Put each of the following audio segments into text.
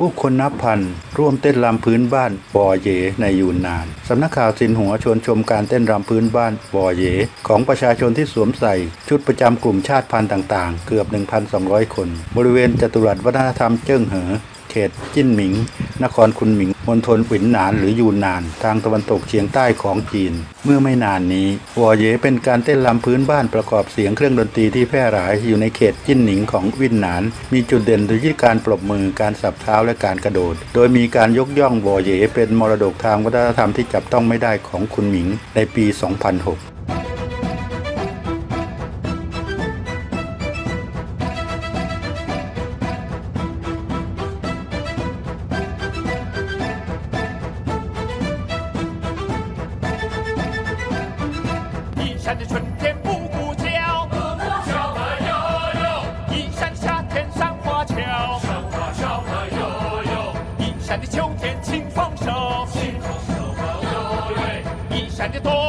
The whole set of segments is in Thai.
ผู้คนนับพันร่วมเต้นรำพื้นบ้านบอเยในยูนนาน สำนักข่าวสินหัวชวนชมการเต้นรำพื้นบ้านบอเย ของประชาชนที่สวมใส่ ชุดประจำกลุ่มชาติพันธุ์ต่างๆ เกือบ 1,200 คน บริเวณจตุรัสวัฒนธรรมเจิ้งเหอ ตจิ้นหมิง นครคุนหมิงมณฑลอินหนานหรือยูนนาน ทางตะวันตกเฉียงใต้ของจีน เมื่อไม่นานนี้วอเยเป็นการเต้นรำพื้นบ้านประกอบเสียงเครื่องดนตรีที่แพร่หลายอยู่ในเขตจิ้นหนิงของวินหนาน มีจุดเด่นโดยที่การปรบมือการสับเท้าและการกระโดด โดยมีการยกย่องวอเยเป็นมรดกทางวัฒนธรรมที่จับต้องไม่ได้ของคุณหมิงในปี 2006山的春天布谷鸟布谷鸟啊哟哟阴山的夏天赏花俏山花俏啊哟哟阴山的秋天轻风瘦轻风瘦啊哟喂一山的冬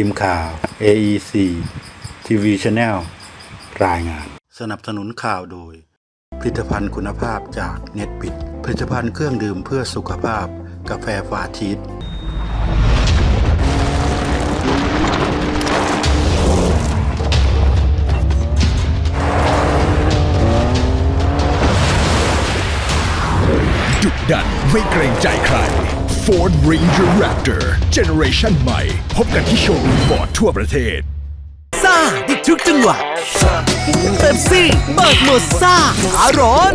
ทีมข่าว AEC TV Channel รายงาน สนับสนุนข่าวโดย ผลิตภัณฑ์คุณภาพจากเน็ตปิด ผลิตภัณฑ์เครื่องดื่มเพื่อสุขภาพ กาแฟฟาชีสดุดันไม่เกรงใจใคร Ford Ranger Raptor Generation ใหม่ พบกันที่โชว์รูมฟอร์ดทั่วประเทศซ่าอีกทุกจังหวะเต็มซี่เบิกหมดซ่าขาร้อน